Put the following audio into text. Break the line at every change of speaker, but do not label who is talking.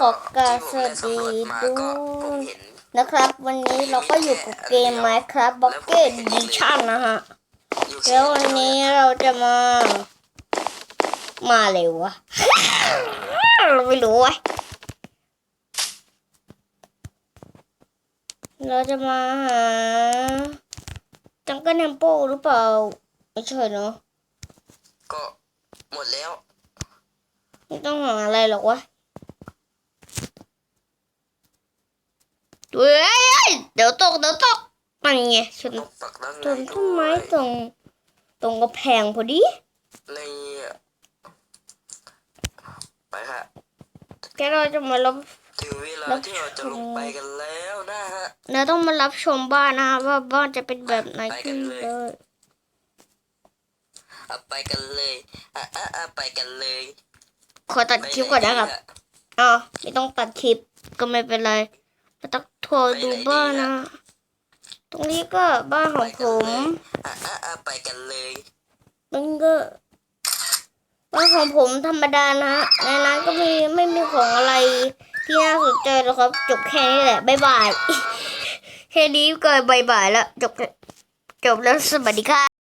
ขอกราบสวัสดีด้วยนะครับ วันนี้เราก็อยู่กับเกม Minecraft Bucket Edition นะฮะแล้ววันนี้เราจะมา มาเลยวะเราไม่รู้วะเราจะมาหาจังเกิลเทมโปหรือเปล่า ไม่ใช่เนาะ
ก็หมดแล้ว
ไม่ต้องหาอะไรหรอกวะ เฮ้ยเดี๋ยวตกเดี๋ยวตกมันไงชน
ต้องปักด้านใน
ต้นต้นไม้ตรง ตรงกระแพงพอดี
ในไปฮะ
แกเราจะมารับ
ถึงเวลาที่เราจะลงไปกันแล้วนะฮะ
เราต้องมารับชมบ้านนะว่าบ้านจะเป็นแบบไหน
ไปกั
ขึ้
น
น
เลย
เลย
อะไปกันเลยอะอะอะไปกันเลย
ขอตัดคลิปก่อนนะครับ
ไปไห
อ๋อไม่ต้องตัดคลิปก็ไม่เป็นไร เราต้องโทรดูบ้านนะ ตรงนี้ก็บ้านของผม
อะอะอะไปกันเลย
มันก็บ้านของผมธรรมดานะฮะในนั้นก็มีไม่มีของอะไรที่น่าสนใจหรอกครับ จบแค่นี้แหละบ๊ายบายแค่นี้ก็บายบายแล้วจบจบแล้วสวัสดีค่ะ